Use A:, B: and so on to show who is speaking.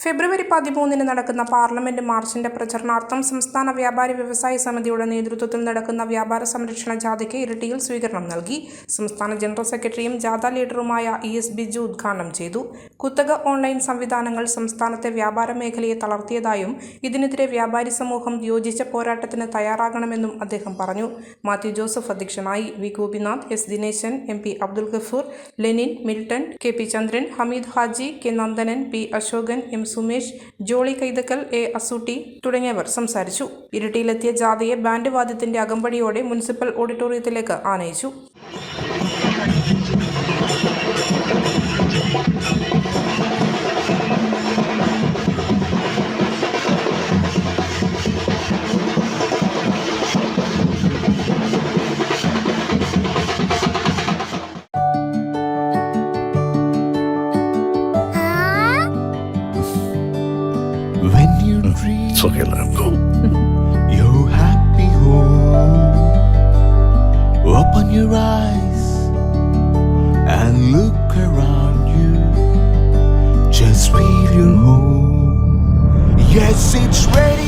A: ഫെബ്രുവരി പതിമൂന്നിന് നടക്കുന്ന പാർലമെന്റ് മാർച്ചിന്റെ പ്രചരണാർത്ഥം സംസ്ഥാന വ്യാപാരി വ്യവസായ സമിതിയുടെ നേതൃത്വത്തിൽ നടക്കുന്ന വ്യാപാര സംരക്ഷണ ജാഥയ്ക്ക് ഇരട്ടിയിൽ സ്വീകരണം നൽകി. സംസ്ഥാന ജനറൽ സെക്രട്ടറിയും ജാഥ ലീഡറുമായ ഇ എസ് ബിജു ഉദ്ഘാടനം ചെയ്തു. കുത്തക ഓൺലൈൻ സംവിധാനങ്ങൾ സംസ്ഥാനത്തെ വ്യാപാര മേഖലയെ തളർത്തിയതായും ഇതിനെതിരെ വ്യാപാരി സമൂഹം യോജിച്ച പോരാട്ടത്തിന് തയ്യാറാകണമെന്നും അദ്ദേഹം പറഞ്ഞു. മാത്യു ജോസഫ് അധ്യക്ഷനായി V Gopinath S Dineshan M P Abdul Gafoor Lenin Milton K P Chandran Hameed Haji K Nandanan P Ashokan M Sumesh Jolly Kaithakkal A. Asootti തുടങ്ങിയവർ സംസാരിച്ചു. ഇരിട്ടിയിലെത്തിയ ജാഥയെ ബാൻഡ് വാദ്യത്തിന്റെ അകമ്പടിയോടെ മുനിസിപ്പൽ ഓഡിറ്റോറിയത്തിലേക്ക് ആനയിച്ചു.
B: When you mm. dream
C: It's okay, let him go.
B: your happy home, open your eyes and look around you. Just feel your home. Yes, it's ready.